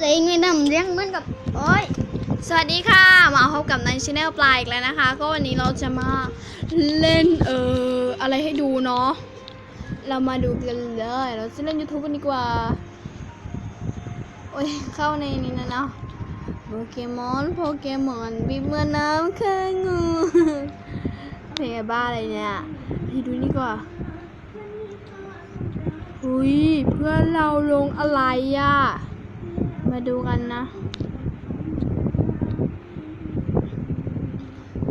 เลยไม่ดำเลี้ยงเหมือนกับโอ้ยสวัสดีค่ะ มาพบกับในช anel ปลายอีกแล้วนะคะ ก็วันนี้เราจะมาเล่นเอออะไรให้ดูเนาะเรามาดูกันเลยเราจะเล่น YouTube กันดีกว่า โอ้ยเข้าในนี้นะเนาะโปเกมอนโปเกมอนบีบเมือน้ำข้างูเพลงบ้าอะไรเนี่ยพี่ดูนี่ก่อนหุยเพื่อนเราลงอะไรอะ่ะ มาดูกันนะ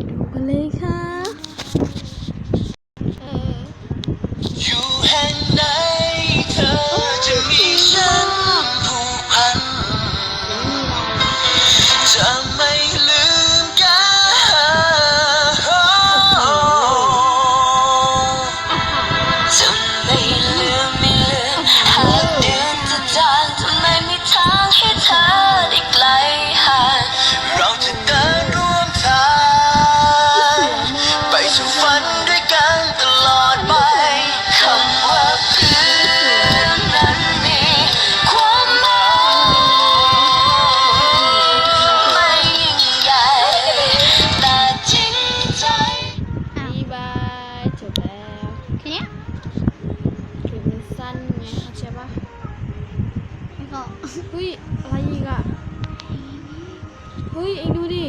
ดูกันเลยค่ะอยู่แห่งไหนเธอจะ ยเองดูดิ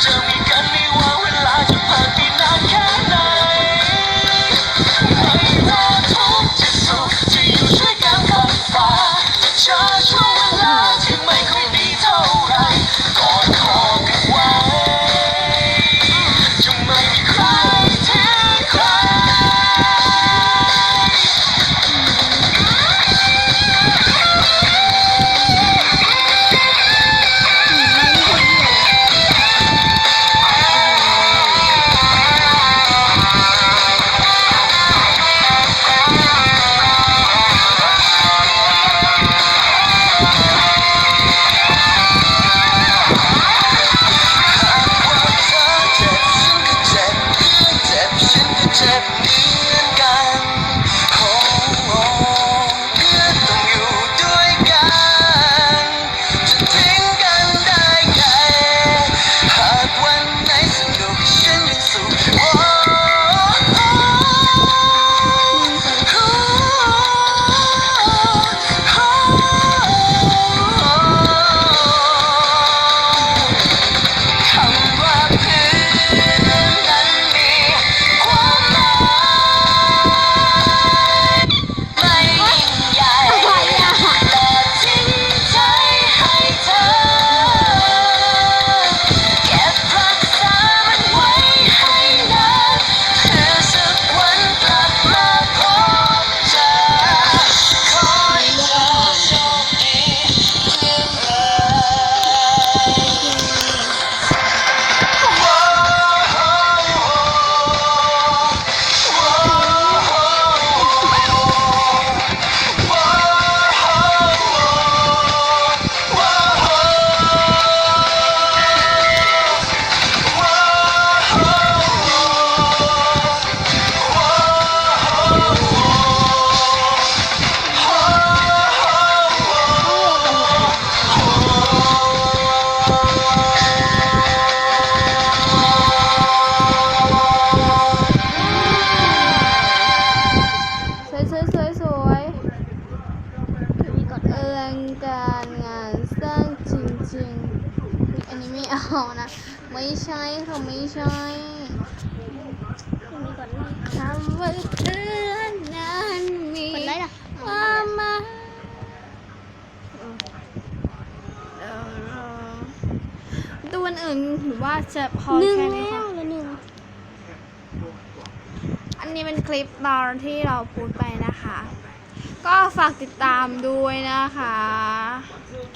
证明 Bye. การงานสร้างจริงๆ อันนี้ไม่เอานะ ไม่ใช่ค่ะไม่ใช่มีกดไลค์คำว่าเตือนนั้นมีกดไลค์ล่ะความหมายตัวอื่นหรือว่าจะพอหนึ่งแค่นี้แล้ค่ะวเหลือหนึ่งอันนี้เป็นคลิปตอนที่เราพูดไปนะคะ ก็ฝากติดตามด้วยนะคะ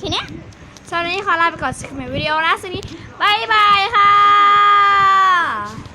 ทีเนี้ชาวันนี้ขอลาไปก่อนสำหรับวิดีโอนะสวัสดีบายบายค่ะ